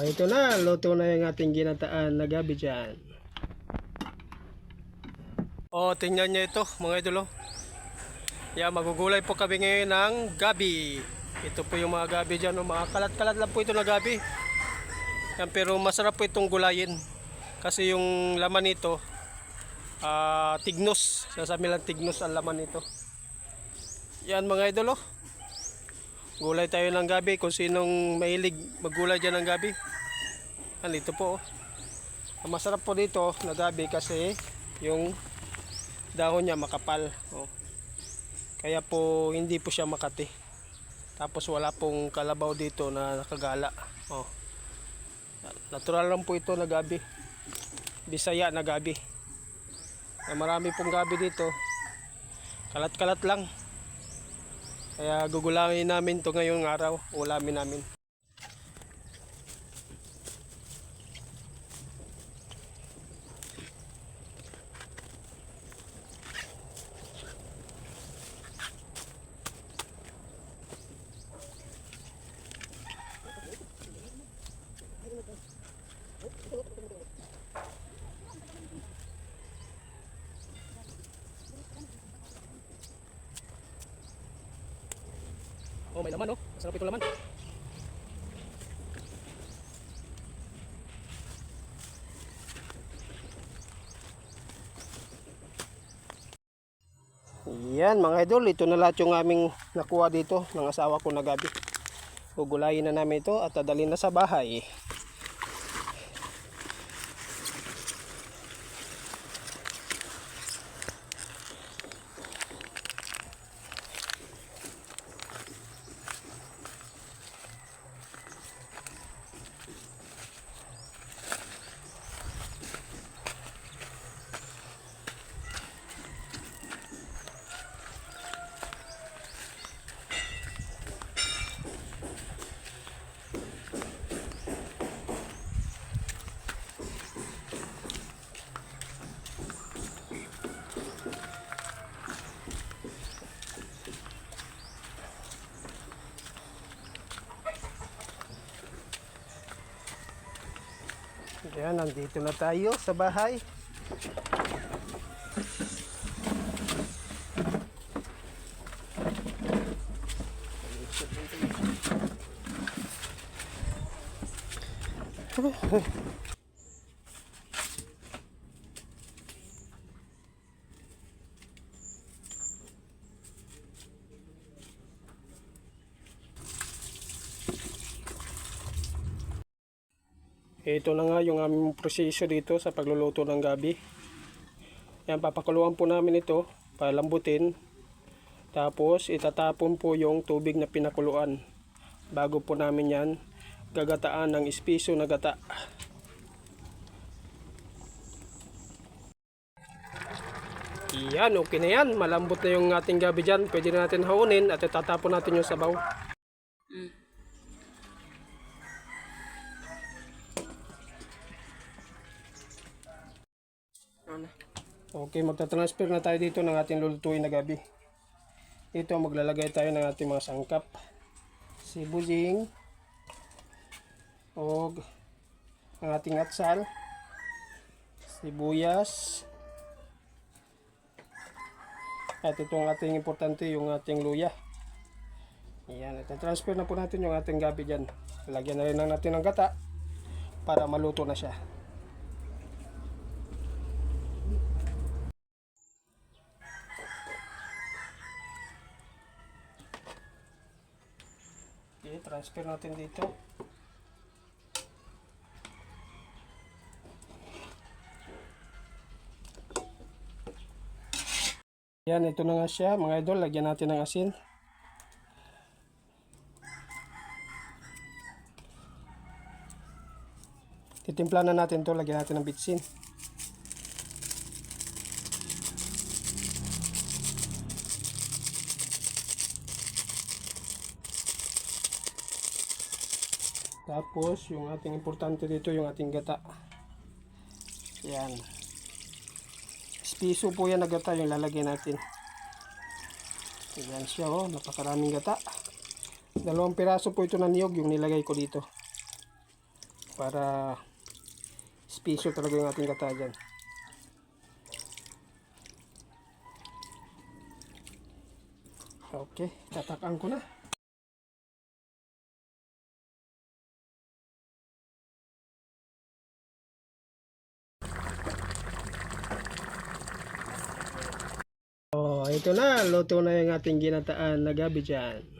Oh, ito na. Luto na yung ating ginataan na gabi dyan. Oh, tingnan nyo ito, mga idolo. Yeah, magugulay po kami ngayon ng gabi. Ito po yung mga gabi dyan. oh. Mga kalat-kalat lang po ito na gabi. Yan, pero masarap po itong gulayin. Kasi yung laman nito, ah tignos. Sasabi lang tignos ang laman nito. Yan mga idolo. Gulay tayo ng gabi kung sinong mahilig maggulay dyan ng gabi. Yan, po. oh. Ang masarap po dito na gabi kasi yung dahon niya makapal. Oh. Kaya po hindi po siya makati. Tapos wala pong kalabaw dito na nakagala. Oh. Natural lang po ito na gabi. Bisaya na gabi. Ah, marami pong gabi dito. Kalat-kalat lang. Kaya gugulangin namin to ngayong araw. Ulamin namin. Oh, may laman oh. Masarap ito laman. Yan mga idol, ito na lahat yung aming nakuha dito ng asawa ko na gabi. Gugulayin na namin ito at dadalhin na sa bahay. Yan, nandito na tayo sa bahay. Ito na nga yung aming proseso dito sa pagluluto ng gabi. Yan, papakuluan po namin ito para lambutin. Tapos, itatapon po yung tubig na pinakuluan. Bago po namin yan, gagataan ng espiso na gata. Yan, okay na yan. Malambot na yung ating gabi dyan. Pwede na natin haunin at itatapon natin yung sabaw. Okay, magta-transfer na tayo dito ng ating lulutuin na gabi. Ito, maglalagay tayo ng ating mga sangkap. Sibuying. O ang ating atsal. Sibuyas. At ito ang ating importante, yung ating luya. Ayan, ita-transfer na po natin yung ating gabi dyan. Lagyan na rin natin ng gata para maluto na siya. Transfer natin dito. Yan, ito na nga siya. Mga idol, lagyan natin ng asin. Titimpla na natin to lagyan natin ng bitsin. Tapos, yung ating importante dito, yung ating gata. Yan. Piso po yan na gata yung lalagay natin. Yan siya oh, napakaraming gata. Dalawang piraso po ito na niyog yung nilagay ko dito. para special talaga yung ating gata dyan. Okay, tatakan ko na. Oh, ito na. Luto na yung ating ginataan na gabi dyan.